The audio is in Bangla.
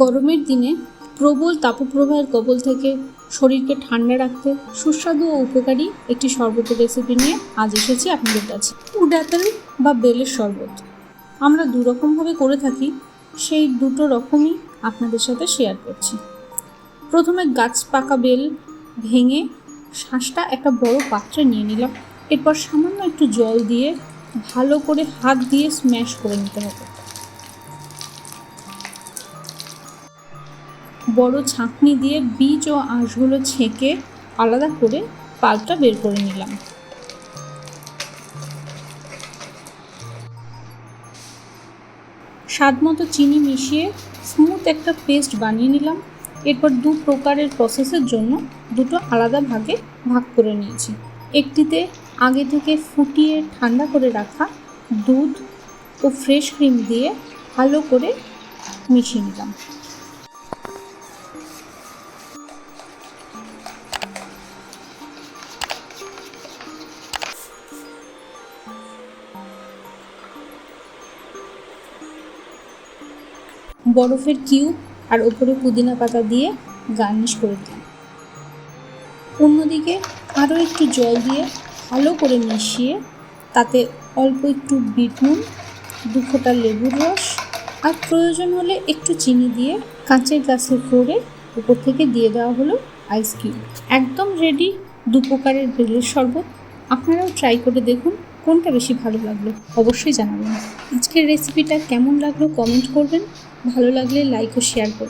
গরমের দিনে প্রবল তাপপ্রবাহের কবল থেকে শরীরকে ঠান্ডা রাখতে সুস্বাদু ও উপকারী একটি শরবতের রেসিপি নিয়ে আজ এসেছি আপনাদের কাছে। উড অ্যাপেল বা বেলের শরবত। আমরা দু রকমভাবে করে থাকি, সেই দুটো রকমই আপনাদের সাথে শেয়ার করছি। প্রথমে গাছ পাকা বেল ভেঙে শাঁসটা একটা বড় পাত্রে নিয়ে নিলাম। এরপর সামান্য একটু জল দিয়ে ভালো করে হাত দিয়ে স্ম্যাশ করে নিতে হবে। বড় ছাঁকনি দিয়ে বীজ ও আঁশগুলো ছেঁকে আলাদা করে পালটা বের করে নিলাম। স্বাদ মতো চিনি মিশিয়ে স্মুথ একটা পেস্ট বানিয়ে নিলাম। এরপর দু প্রকারের প্রসেসের জন্য দুটো আলাদা ভাগে ভাগ করে নিয়েছি। একটিতে আগে থেকে ফুটিয়ে ঠান্ডা করে রাখা দুধ ও ফ্রেশ ক্রিম দিয়ে ভালো করে মিশিয়ে নিলাম। বরফের কিউব আর ওপরে পুদিনা পাতা দিয়ে গার্নিশ করে দিলাম অন্যদিকে আরও একটু জল দিয়ে ভালো করে মিশিয়ে তাতে অল্প একটু বিট নুন, দু ফোঁটা লেবুর রস আর প্রয়োজন হলে একটু চিনি দিয়ে কাঁচের গ্লাসে ভরে উপর থেকে দিয়ে দেওয়া হলো আইস কিউব একদম রেডি দু প্রকারের বেলের শরবত। আপনারাও ট্রাই করে দেখুন কোনটা বেশি ভালো লাগল অবশ্যই জানাবেন। আজকের রেসিপিটা কেমন লাগল কমেন্ট করবেন। ভালো লাগলে লাইক ও শেয়ার করবেন।